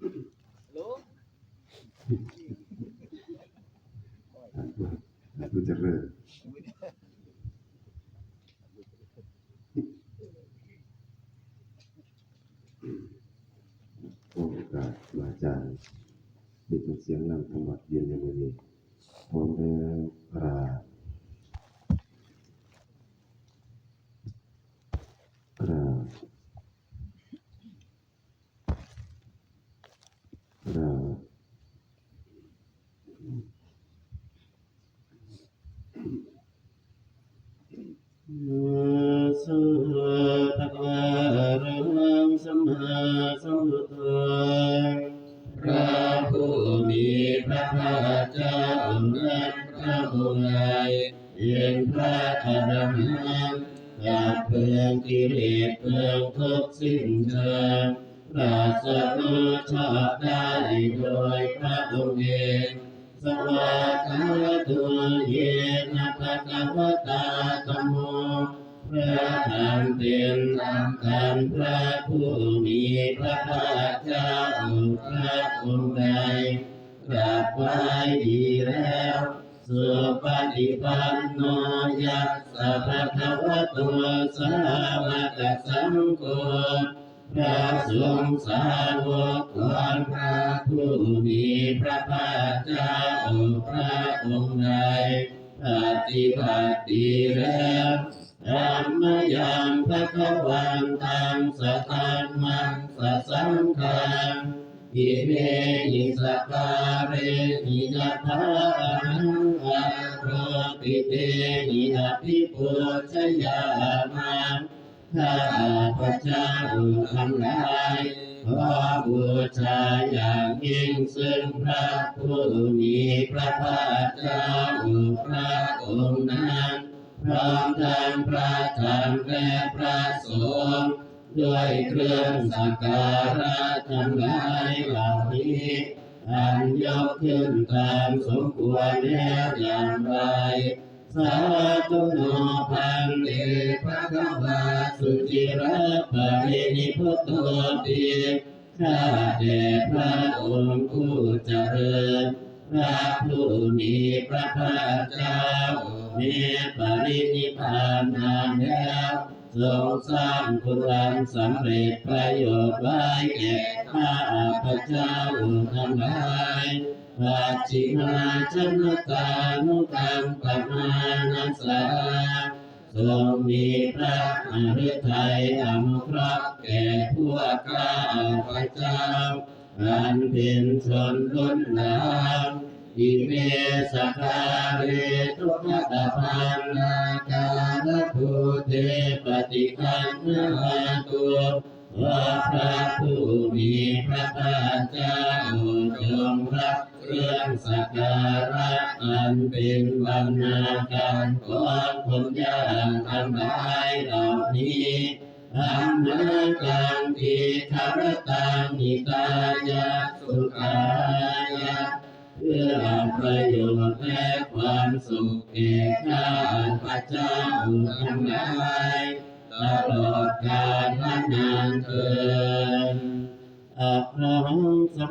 มันจะเริ่มโอ้กาสมาจารย์ดิบเสียงนำธรรมะเย็นในวันนี้ผมได้กราบกราบกราบ สุภะคะรังสั มมาสัมพุทโธพระผู้มีพระภาคเจ้านั้นพระองค์ใดเป็นพระอรหันต์ดับเพลิงกิเลสเพลิงทุกสิ้นเชิงปราศรู้ชอบได้โดยพระองค์เองสวากขาตัวเยนะภะคะวะตาธัมโม พระธรรมเป็นธรรมกันพระผู้มีพระภาคเจ้าพระองค์ใดกราบไหว้ดีแล้วสุปฏิปันโนยัสสะภะคะวะโตัวสาวกสังโฆพระสงฆ์สาวกของพระผู้มีพระภาคเจ้าพระองค์ใดปฏิบัติดีแล้ว ธรรมยังพระขวันตังสตัมมังสะสังฆังอิเมหิสกกาเรหิยัพานังอาโรปิเตหิอภิปุชยามาข้าพระเจ้าทั้งหลายขอบูชาอย่างยิ่งซึ่งพระผู้มีพระภาคเจ้าพระองค์นั้น พร้อมทั้งพระธรรมและพระสงฆ์ด้วยเครื่องสักการะทั้งหลายเหล่านี้อันยกขึ้นตามสมควรแล้วอย่างไรสาธุโนพันเตพระกวาสุจิระปรินิพุตโตติข้าแต่พระองค์ผู้เจริญ พระผู้มีพระภาคเจ้ามีปรินิพานนานแล้วทรงสร้างคุณันสำเร็จประโยชน์ไว้แก่ข้าพระเจ้าทั้งหลายปัจจิมาชนตานุกัมปมานัสสาทรงมีพระอริทัยอนุเคราะห์แก่พวกข้าพระเจ้า อันเป็นชนรุ่นหลังอิเมสกาเรทุกตาพันนาการภูเทปฏิคันนาตัวว่าพระผู้มีพระภาคเจ้าจงรับเครื่องสักการะอันเป็นบรรณาการของคนยากทั้งหลายเหล่านี้ ธรรมะกังทีธรรตังนิตายะสุขายะเพื่อประโยชน์และความสุขแก่ข้าพระเจ้าทั้งหลายตลอดกาลนานเกินอะระหังสัม